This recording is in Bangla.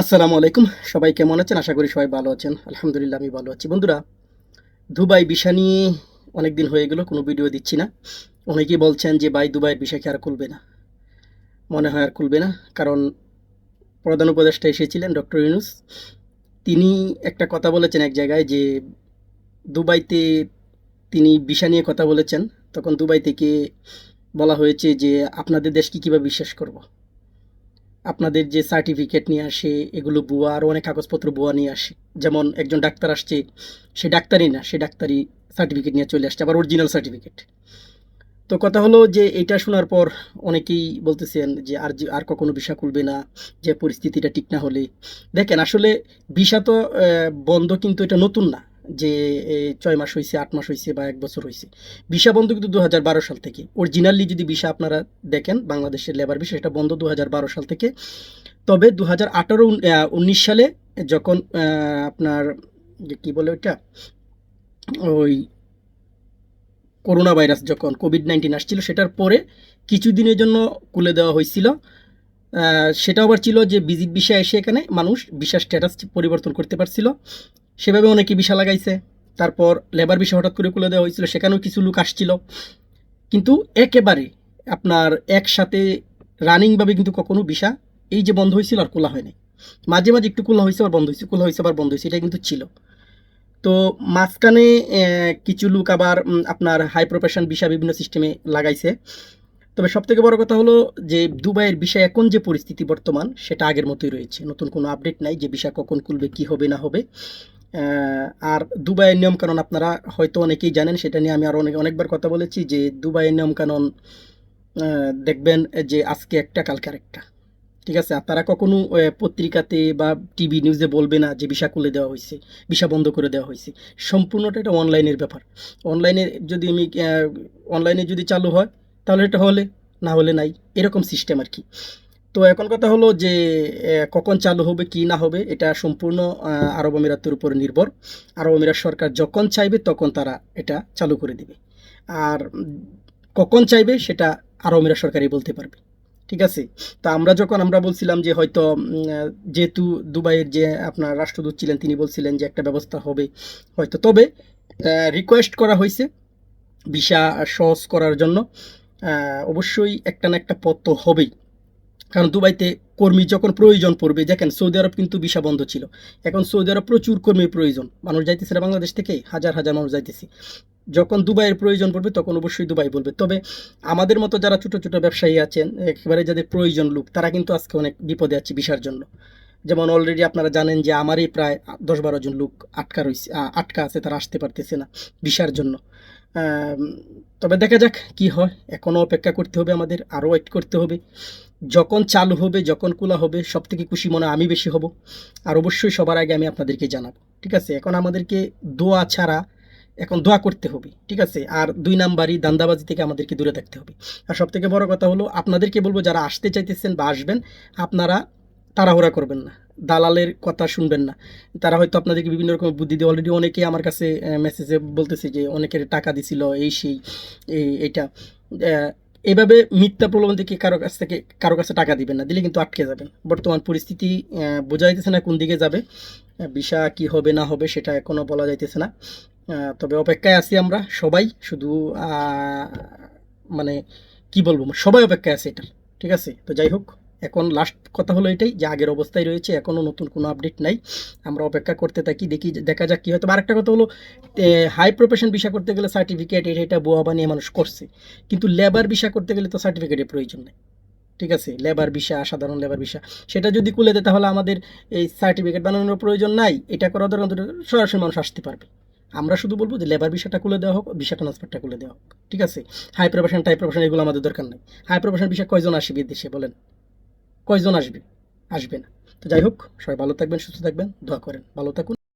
আসসালামু আলাইকুম। সবাই কেমন আছেন? আশা করি সবাই ভালো আছেন। আলহামদুলিল্লাহ, আমি ভালো আছি। বন্ধুরা, দুবাই ভিসা নিয়ে অনেক দিন হয়ে গেল, কোনো ভিডিও দিচ্ছি না। অনেকেই বলছেন যে, ভাই দুবাই ভিসা কি আর খুলবে না? মনে হয় আর খুলবে না, কারণ প্রধান উপদেষ্টা এসেছিলেন, ডক্টর ইউনুস। তিনি একটা কথা বলেছেন এক জায়গায় যে, দুবাইতে তিনি ভিসা নিয়ে কথা বলেছেন। তখন দুবাই থেকে বলা হয়েছে যে, আপনাদের দেশকে কীভাবে বিশ্বাস করব? আপনাদের যে সার্টিফিকেট নিয়ে আসে, এগুলো বুয়া আরও অনেক কাগজপত্র বুয়া নিয়ে আসে। যেমন একজন ডাক্তার আসছে, সে ডাক্তারই না, সে ডাক্তারি সার্টিফিকেট নিয়ে চলে আসছে, আবার অরিজিনাল সার্টিফিকেট তো কথা হলো যে, এটা শোনার পর অনেকেই বলতেছেন যে, আর আর কখনো ভিসা খুলবে না, যে পরিস্থিতিটা ঠিক না হলে। দেখেন, আসলে ভিসা তো বন্ধ কিন্তু এটা নতুন না। যে ছয় মাস হয়েছে আট মাস হয়েছে বা এক বছর হয়েছে ভিসা বন্ধ কিন্তু দু হাজার বারো সাল থেকে। অরিজিনালি যদি ভিসা আপনারা দেখেন বাংলাদেশের লেবার ভিসা এটা বন্ধ দু হাজার বারো সাল থেকে। তবে দু হাজার আঠারো উনিশ সালে যখন আপনার, যে কী বলে ওইটা? ওই করোনা ভাইরাস যখন কোভিড নাইন্টিন আসছিল, সেটার পরে কিছুদিনের জন্য খুলে দেওয়া হয়েছিল। সেটা আবার ছিল যে, ভিজিট বিষয় এসে এখানে মানুষ ভিসা স্ট্যাটাস পরিবর্তন করতে পারছিল। সেভাবে অনেকে ভিসা লাগাইছে। তারপর লেবার ভিসা হঠাৎ করে খুলে দেওয়া হয়েছিল, সেখানেও কিছু লোক আসছিল। কিন্তু একেবারে আপনার একসাথে রানিংভাবে কিন্তু কখনো ভিসা এই যে বন্ধ হয়েছিল আর খোলা হয়নি। মাঝে মাঝে একটু খোলা হয়েছে, আবার বন্ধ হয়েছে, খোলা হয়েছে, আবার বন্ধ হয়েছে এটা কিন্তু ছিল। তো মাঝখানে কিছু লোক আবার আপনার হাই প্রফেশন ভিসা বিভিন্ন সিস্টেমে লাগাইছে। তবে সবথেকে বড় কথা হলো যে দুবাইয়ের বিষয় এখন যে পরিস্থিতি বর্তমান, সেটা আগের মতোই রয়েছে। নতুন কোনো আপডেট নাই যে ভিসা কখন খুলবে, কি হবে, না হবে। আর দুবাইয়ের নিয়মকানুন আপনারা হয়তো অনেকেই জানেন, সেটা নিয়ে আমি আরও অনেক অনেকবার কথা বলেছি যে দুবাইয়ের নিয়মকানুন দেখবেন যে আজকে একটা, কালকে আরেকটা। ঠিক আছে? তারা কখনো পত্রিকাতে বা টিভি নিউজে বলবে না যে ভিসা খুলে দেওয়া হয়েছে, ভিসা বন্ধ করে দেওয়া হয়েছে। সম্পূর্ণটা এটা অনলাইনের ব্যাপার। অনলাইনে যদি আমি অনলাইনে যদি চালু হয়, তাহলে এটা হলে, না হলে নাই। এরকম সিস্টেম আর কি। তো এখন কথা হলো যে কখন চালু হবে, কি না হবে, এটা সম্পূর্ণ আরব আমিরাতের উপর নির্ভর। আরব আমিরাত সরকার যখন চাইবে, তখন তারা এটা চালু করে দিবে। আর কখন চাইবে, সেটা আরব আমিরাত সরকারই বলতে পারবে। ঠিক আছে? তা আমরা যখন, আমরা বলছিলাম যে, হয়তো যেহেতু দুবাইয়ের যে আপনার রাষ্ট্রদূত ছিলেন, তিনি বলছিলেন যে, একটা ব্যবস্থা হবে। হয়তো তবে রিকোয়েস্ট করা হয়েছে, ভিসা সহজ করার জন্য। অবশ্যই একটা না একটা পথ তো হবেই। কারণ দুবাইতে কর্মী যখন প্রয়োজন পড়বে, দেখেন সৌদি আরব কিন্তু ভিসা বন্ধ ছিল। এখন সৌদি আরব প্রচুর কর্মীর প্রয়োজন। মানুষ যাইতেছে না, বাংলাদেশ থেকে হাজার হাজার মানুষ যাইতেছে। যখন দুবাইয়ের প্রয়োজন পড়বে, তখন অবশ্যই দুবাই বলবে। তবে আমাদের মতো যারা ছোটো ছোটো ব্যবসায়ী আছেন, একেবারে যাদের প্রয়োজন লোক, তারা কিন্তু আজকে অনেক বিপদে আছে ভিসার জন্য। যেমন অলরেডি আপনারা জানেন যে আমারই প্রায় দশ বারো জন লোক আটকা রয়েছে আটকা আছে, তারা আসতে পারতেছে না ভিসার জন্য। তবে দেখা যাক কি হয়। এখনও অপেক্ষা করতে হবে আমাদের, আরও ওয়েট করতে হবে। যখন চালু হবে যখন খোলা হবে সব থেকে খুশি মনে আমি বেশি হব। আর অবশ্যই সবার আগে আমি আপনাদেরকে জানাব ঠিক আছে? এখন আমাদেরকে দোয়া ছাড়া এখন দোয়া করতে হবে ঠিক আছে? আর দুই নাম্বারই দান্দাবাজি থেকে আমাদেরকে দূরে থাকতে হবে। আর সব থেকে বড় কথা হলো আপনাদেরকে বলব যারা আসতে চাইতেছেন বা আসবেন আপনারা তাড়াহুড়া করবেন না। দালালের কথা শুনবেন না। তারা হয়তো আপনাদেরকে বিভিন্ন রকম বুদ্ধি দিয়ে অলরেডি অনেকেই আমার কাছে মেসেজে বলতেছে যে অনেকের টাকা দিছিল এই সেই এই আহ, এভাবে মিথ্যা প্রলোভন থেকে কারও কাছ থেকে কারও কাছে টাকা দিবেন না, দিলে কিন্তু আটকে যাবেন। বর্তমান পরিস্থিতি বোঝা যাইতেছে না কোন দিকে যাবে বিষা কি হবে, না হবে সেটা এখনও বলা যাইতেছে না। তবে অপেক্ষায় আছি আমরা সবাই, শুধু মানে কি বলব, সবাই অপেক্ষায় আছে এটা ঠিক আছে? তো যাই হোক। এখন লাস্ট কথা হলো এটাই যে আগের অবস্থায় রয়েছে এখনও নতুন কোনো আপডেট নাই। আমরা অপেক্ষা করতে থাকি, দেখি, দেখা যাক কী হয়। তবে আরেকটা কথা হলো হাই প্রফেশন ভিসা করতে গেলে সার্টিফিকেট এটা এটা বোয়া বানিয়ে মানুষ করছে। কিন্তু লেবার ভিসা করতে গেলে তো সার্টিফিকেটের প্রয়োজন নেই। ঠিক আছে? লেবার ভিসা সাধারণ লেবার ভিসা সেটা যদি খুলে দেয় তাহলে আমাদের এই সার্টিফিকেট বানানোর প্রয়োজন নাই। এটা করা দরকার সরাসরি মানুষ আসতে পারবে। আমরা শুধু বলব যে লেবার ভিসাটা খুলে দেওয়া হোক ভিসা ট্রান্সফারটা খুলে দেওয়া হোক। ঠিক আছে? হাই প্রফেশন টাই প্রফেশন এগুলো আমাদের দরকার নেই। হাই প্রফেশন ভিসা কয়জন আসবে দেশে বলেন? কয়জন আসবে? আসবে না। তো যাই হোক, সবাই ভালো থাকবেন, সুস্থ থাকবেন, দোয়া করেন। ভালো থাকুন।